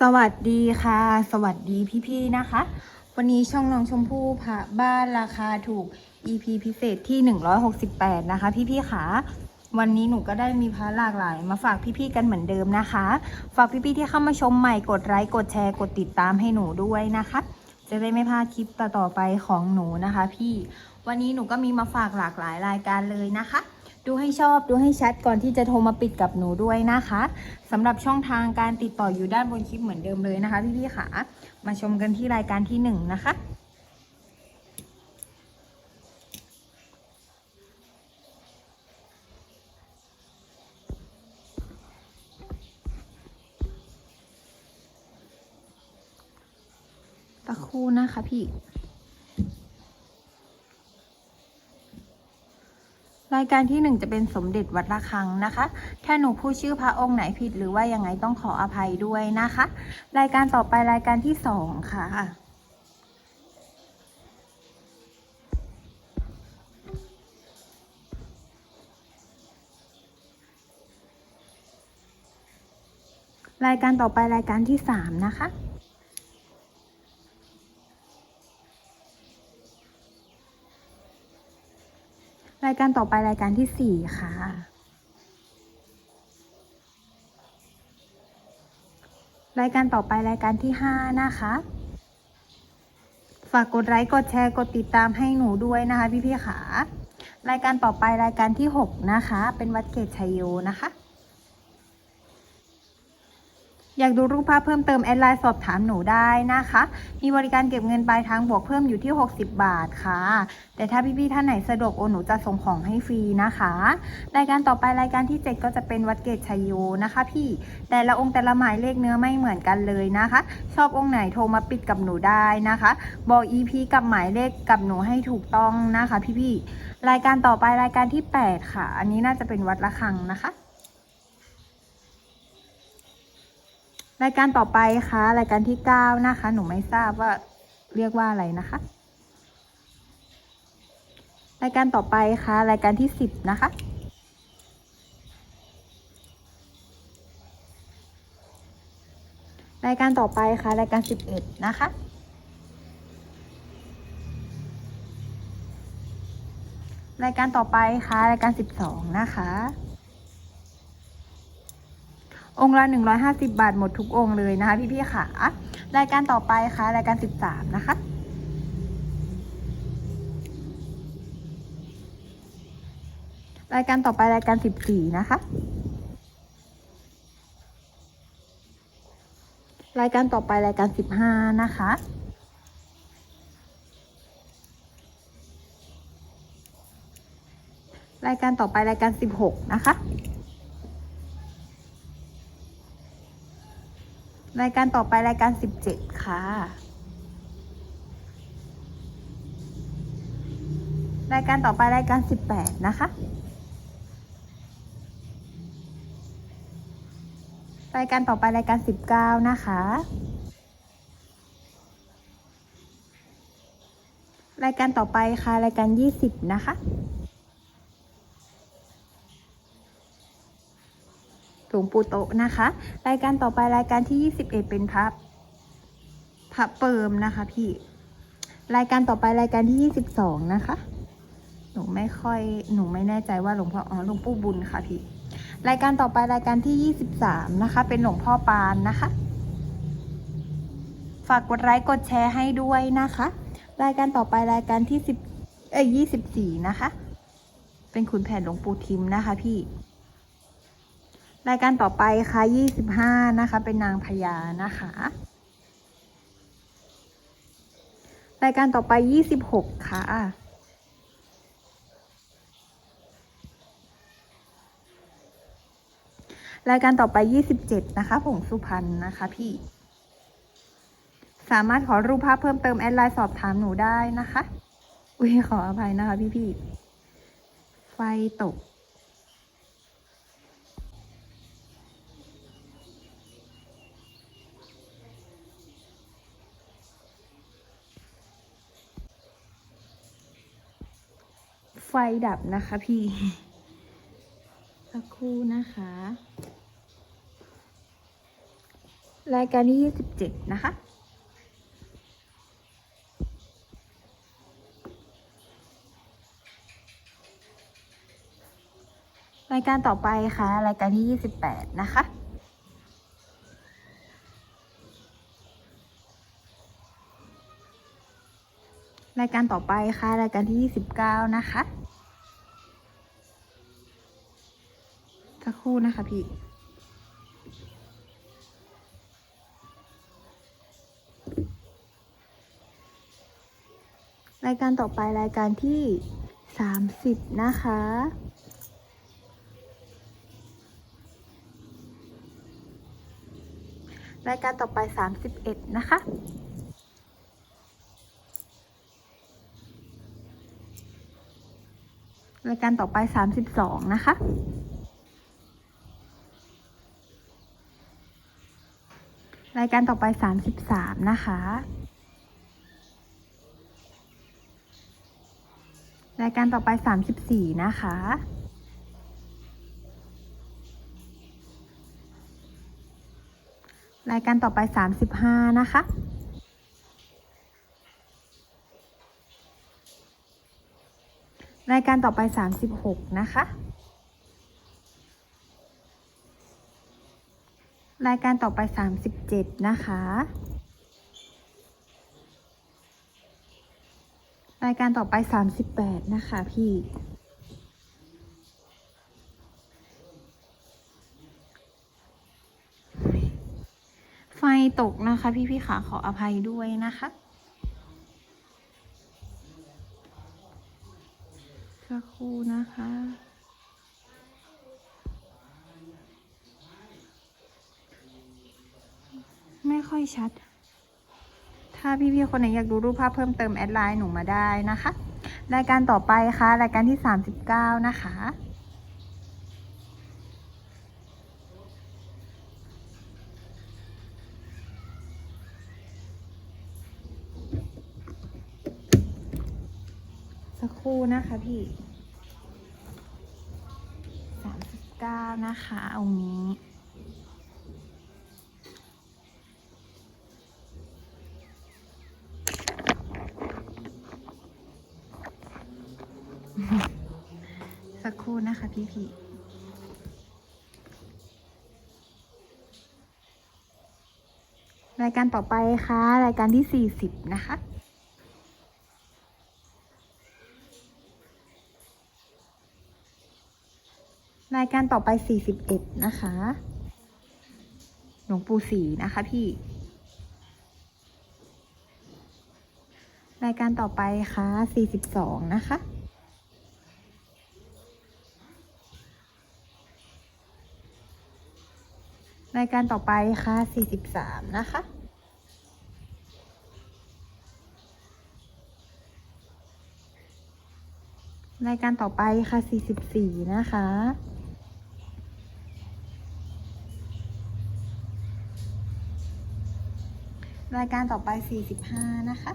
สวัสดีค่ะ สวัสดีพี่ๆนะคะ วันนี้ช่องน้องชมพู่พาบ้านราคาถูก EP พิเศษที่ 168 นะคะ พี่ๆค่ะวันนี้หนูก็ได้มีพาหลากหลาย มาฝากพี่ๆกันเหมือนเดิมนะคะ ฝากพี่ๆที่เข้ามาชมใหม่กดไลค์กดแชร์กดติดตามให้หนูด้วยนะคะ จะได้ไม่พลาดคลิปต่อๆไปของหนูนะคะ พี่วันนี้หนูก็มีมาฝากหลากหลายรายการเลยนะคะ ดูให้ชอบดูให้ชัดก่อนที่จะโทรมาปิดกับหนูด้วยนะคะสำหรับช่องทางการติดต่ออยู่ด้านบนคลิปเหมือนเดิมเลยนะคะพี่ๆค่ะ มาชมกันที่รายการที่หนึ่งนะคะตะคู่นะคะพี่ รายการที่หนึ่งจะเป็นสมเด็จวัดระฆังนะคะ ถ้าหนูพูดชื่อพระองค์ไหนผิดหรือว่ายังไงต้องขออภัยด้วยนะคะ รายการต่อไปรายการที่สองค่ะรายการต่อไปรายการที่สามนะคะ รายการต่อไปรายการที่สี่ค่ะ รายการต่อไปรายการที่ห้านะคะ ฝากกดไลค์กดแชร์กดติดตามให้หนูด้วยนะคะพี่พี่ๆค่ะรายการต่อไปรายการที่หกนะคะ เป็นวัดเกตชัยโยนะคะ อยากดูรูปภาพเพิ่มเติมแอดไลน์สอบถามหนูได้นะคะ มีบริการเก็บเงินปลายทางบวกเพิ่มอยู่ที่ 60 บาทค่ะ แต่ถ้าพี่ๆท่านไหนสะดวกโอนหนูจะส่งของให้ฟรีนะคะ รายการต่อไปรายการที่ 7 ก็จะเป็นวัดเกตชัยโยนะคะ พี่ แต่ละองค์แต่ละหมายเลขเนื้อไม่เหมือนกันเลยนะคะ ชอบองค์ไหนโทรมาปิดกับหนูได้นะคะ บอก EP กับหมายเลขกับหนูให้ถูกต้องนะคะ พี่ๆรายการต่อไปรายการที่ 8 ค่ะ อันนี้น่าจะเป็นวัดระฆังนะคะ รายการต่อไปค่ะ รายการที่เก้านะคะ หนูไม่ทราบว่าเรียกว่าอะไรนะคะ รายการต่อไปค่ะ รายการที่สิบนะคะ รายการต่อไปค่ะ รายการสิบเอ็ดนะคะรายการต่อไปค่ะ รายการสิบสองนะคะ องค์ละ 150 บาทหมดทุกองค์เลยนะคะพี่ๆค่ะรายการต่อไปค่ะรายการ 13 นะคะรายการต่อไปรายการ 14 นะคะ รายการต่อไปรายการ 15 นะคะ รายการต่อไปรายการ 16 นะคะ รายการต่อไปรายการ 17 ค่ะ รายการต่อไปรายการ 18 นะคะ รายการต่อไปรายการ 19 นะคะ รายการต่อไปค่ะรายการ 20 นะคะ หลวงปู่โตะนะคะ รายการต่อไปรายการที่ 21 เป็นพระพระเปิมนะคะพี่ รายการต่อไปรายการที่ 22 นะคะ หนูไม่ค่อยหนูไม่แน่ใจว่าหลวงพ่ออ๋อหลวงปู่บุญค่ะพี่ รายการต่อไปรายการที่ 23 นะคะ เป็นหลวงพ่อปานนะคะ ฝากกดไลค์กดแชร์ให้ด้วยนะคะ รายการต่อไปรายการที่10เอ้ย24 นะคะ เป็นขุนแผนหลวงปู่ทิมนะคะพี่ รายการต่อไปค่ะ25นะคะ เป็นนางพญานะคะ รายการต่อไป26ค่ะรายการต่อไป 27 นะคะ ผงสุพรรณนะคะพี่ สามารถขอรูปภาพเพิ่มเติมแอดไลน์สอบถามหนูได้นะคะ อุ้ยขออภัยนะคะพี่ๆไฟตก ไฟดับนะคะพี่ สักครู่นะคะ รายการที่ยี่สิบเจ็ดนะคะ รายการต่อไปค่ะ รายการที่ยี่สิบแปดนะคะรายการต่อไปค่ะ รายการที่ยี่สิบเก้านะคะสัก ครู่นะคะพี่รายการต่อไปรายการที่สามสิบนะคะ รายการต่อไปสามสิบเอ็ดนะคะ รายการต่อไปสามสิบสองนะคะายการต่อไปสามสิบสามนะคะ รายการต่อไปสามสิบสี่นะคะ รายการต่อไปสามสิบห้านะคะรายการต่อไปสามสิบหกนะคะ รายการต่อไปสามสิบเจ็ดนะคะ รายการต่อไปสามสิบแปดนะคะพี่ ไฟตกนะคะพี่พี่ขาขออภัยด้วยนะคะสักครู่นะคะ ค่อยชัด ถ้าพี่ๆคนไหนอยากดูรูปภาพเพิ่มเติมแอดไลน์หนูมาได้นะคะ รายการต่อไปค่ะ รายการที่ 39 นะคะสักครู่นะคะพี่39นะคะเอานี้ สักครู่นะคะ พี่พี่รายการต่อไปค่ะ รายการที่ 40 นะคะ รายการต่อไป 41 นะคะ หลวงปู่ศรีนะคะพี่ รายการต่อไปค่ะ 42 นะคะ รายการต่อไปค่ะ43 นะคะ รายการต่อไปค่ะ44 นะคะ รายการต่อไป45 นะคะ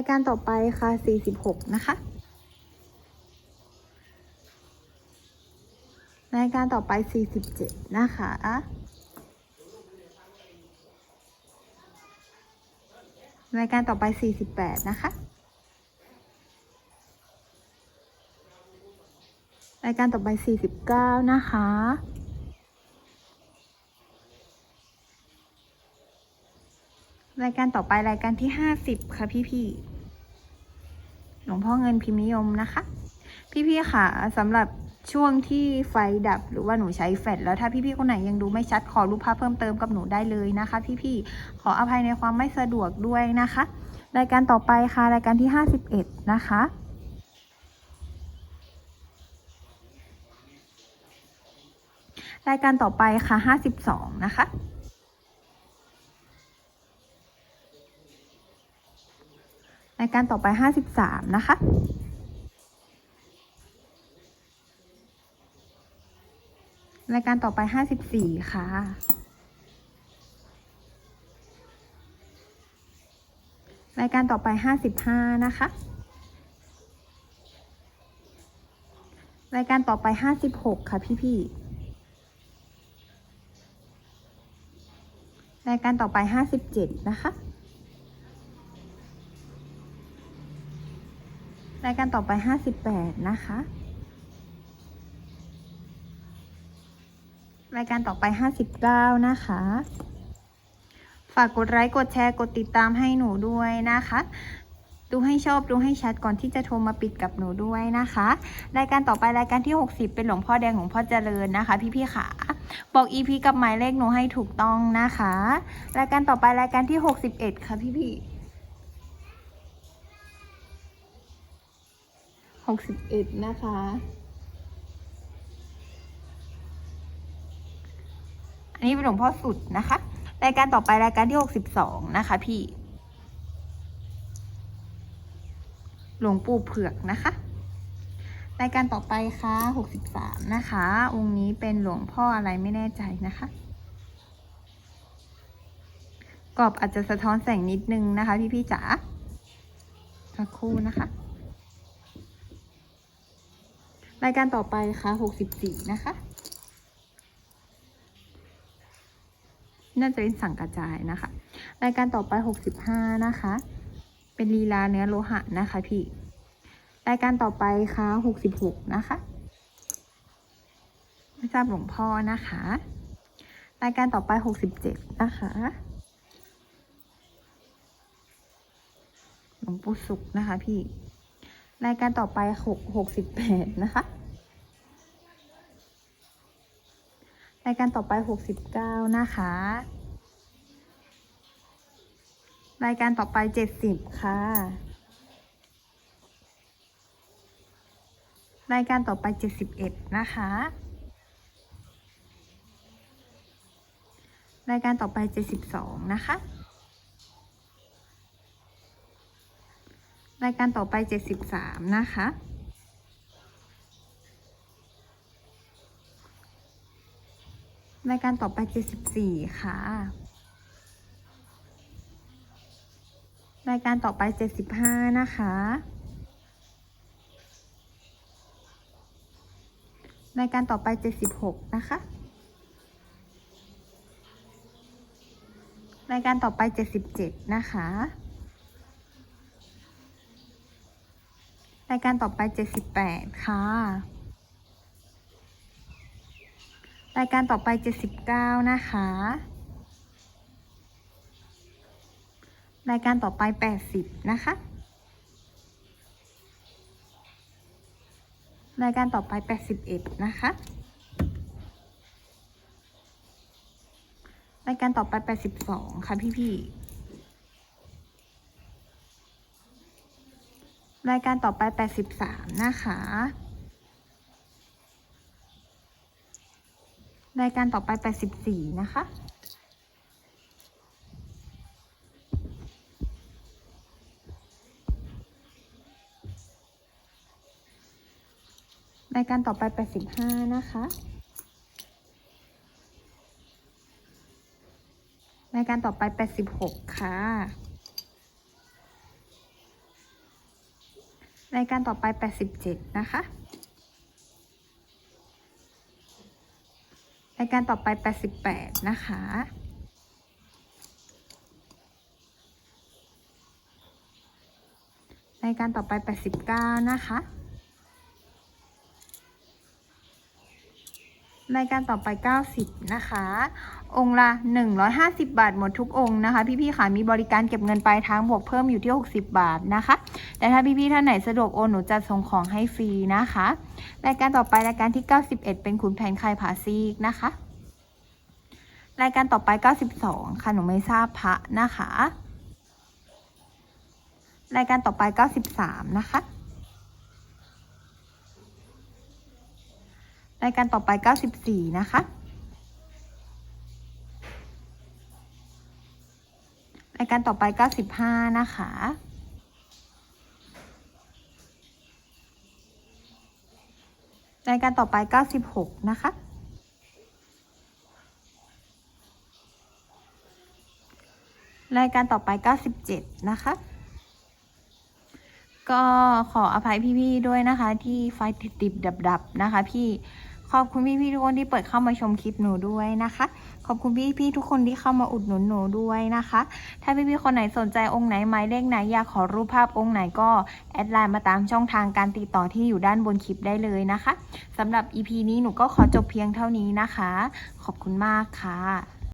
ายการต่อไปค่ะ 46 นะคะ รายการต่อไป 47 นะคะรายการต่อไป 48 นะคะ รายการต่อไป 49 นะคะ รายการต่อไปรายการที่50ค่ะพี่ๆหลวงพ่อเงินพิมพ์นิยมนะคะ พี่ๆค่ะสำหรับช่วงที่ไฟดับหรือว่าหนูใช้แฟลชแล้วถ้าพี่ๆคนไหนยังดูไม่ชัดขอรูปภาพเพิ่มเติมกับหนูได้เลยนะคะ พี่ๆขออภัยในความไม่สะดวกด้วยนะคะ รายการต่อไปค่ะรายการที่ 51 นะคะ รายการต่อไปค่ะ 52 นะคะ รายการต่อไป 53 นะคะรายการต่อไป 54 ค่ะ รายการต่อไปห้าสิบห้านะคะ รายการต่อไปห้าสิบหกค่ะพี่พี่รายการต่อไปห้าสิบเจ็ดนะคะ รายการต่อไปห้าสิบแปดนะคะ รายการต่อไปห้าสิบเก้านะคะ ฝากกดไลค์ กดแชร์ กดติดตามให้หนูด้วยนะคะ ดูให้ชอบดูให้ชัดก่อนที่จะโทรมาปิดกับหนูด้วยนะคะ รายการต่อไปรายการที่ 60 เป็นหลวงพ่อแดงของพ่อเจริญนะคะ พี่ๆค่ะบอก EP กับหมายเลขหนูให้ถูกต้องนะคะ รายการต่อไปรายการที่ 61 ค่ะพี่ๆ 61 นะคะ อันนี้เป็นหลวงพ่อสุดนะคะ รายการต่อไปรายการที่ 62 นะคะพี่ หลวงปู่เผือกนะคะรายการต่อไปค่ะ 63 นะคะ องค์นี้เป็นหลวงพ่ออะไรไม่แน่ใจนะคะ กรอบอาจจะสะท้อนแสงนิดนึงนะคะพี่พี่ๆจ๋าสักครู่นะคะ รายการต่อไปค่ะ64นะคะ น่าจะเป็นสั่งกระจายนะคะ รายการต่อไป65นะคะ เป็นลีลาเนื้อโลหะนะคะพี่ รายการต่อไปค่ะ66นะคะไม่ทราบหลวงพ่อนะคะ รายการต่อไป67นะคะหลวงปู่สุขนะคะพี่ รายการต่อไป6 68 นะคะ รายการต่อไป 69 นะคะ รายการต่อไป 70 ค่ะ รายการต่อไป 71 นะคะ รายการต่อไป 72 นะคะ รายการต่อไป 73 นะคะ รายการต่อไป 74 ค่ะ รายการต่อไป 75 นะคะ รายการต่อไป 76 นะคะ รายการต่อไป 77 นะคะ รายการต่อไป78ค่ะ รายการต่อไป79นะคะ รายการต่อไป80นะคะ รายการต่อไป81นะคะ รายการต่อไป82ค่ะพี่ๆ รายการต่อไป 83 นะคะ รายการต่อไป 84 นะคะ รายการต่อไป 85 นะคะ รายการต่อไป 86 ค่ะ รายการต่อไป 87 นะคะ รายการต่อไป 88 นะคะ รายการต่อไป 89 นะคะ รายการต่อไป 90 นะคะ องค์ละ 150 บาทหมดทุกองค์นะคะ พี่ๆค่ะมีบริการเก็บเงินปลายทางบวกเพิ่มอยู่ที่ 60 บาทนะคะ แต่ถ้าพี่ๆท่านไหนสะดวกโอนหนูจะส่งของให้ฟรีนะคะ รายการต่อไปรายการที่ 91 เป็นขุนแผนไข่ผาซีกนะคะ รายการต่อไป 92 ค่ะหนูไม่ทราบพระนะคะ รายการต่อไป 93 นะคะ รายการต่อไป 94 นะคะ รายการต่อไป 95 นะคะ รายการต่อไป 96 นะคะ รายการต่อไป 97 นะคะก็ขออภัยพี่ๆด้วยนะคะ ที่ไฟติดดับดับๆนะคะ พี่ ขอบคุณพี่ๆทุกคนที่เปิดเข้ามาชมคลิปหนูด้วยนะคะ ขอบคุณพี่ๆทุกคนที่เข้ามาอุดหนุนหนูด้วยนะคะ ถ้าพี่ๆคนไหนสนใจองค์ไหนหมายเลขไหนอยากขอรูปภาพองค์ไหนก็แอดไลน์มาตามช่องทางการติดต่อที่อยู่ด้านบนคลิปได้เลยนะคะสำหรับ EP นี้หนูก็ขอจบเพียงเท่านี้นะคะ ขอบคุณมากค่ะ